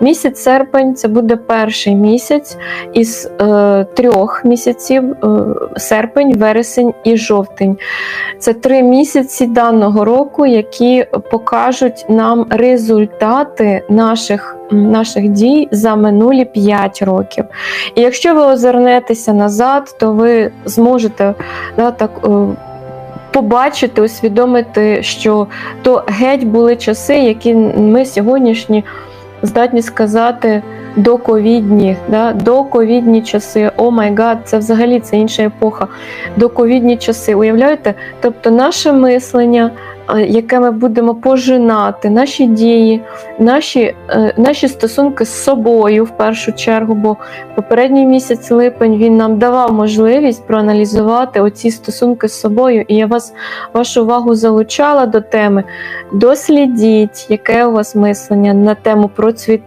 Місяць серпень це буде перший місяць із е, трьох місяців: е, серпень, вересень і жовтень. Це три місяці даного року, які покажуть нам результати наших, наших дій за минулі 5 років. І якщо ви озирнетеся назад, то ви зможете да, так. е, Побачити, усвідомити, що то геть були часи, які ми сьогоднішні здатні сказати доковідні, да? доковідні часи. О май гад, це взагалі це інша епоха. Доковідні часи. Уявляєте? Тобто наше мислення, яке ми будемо пожинати, наші дії, наші, е, наші стосунки з собою в першу чергу, бо попередній місяць липень він нам давав можливість проаналізувати оці стосунки з собою. І я вас вашу увагу залучала до теми. Дослідіть, яке у вас мислення на тему процвітання.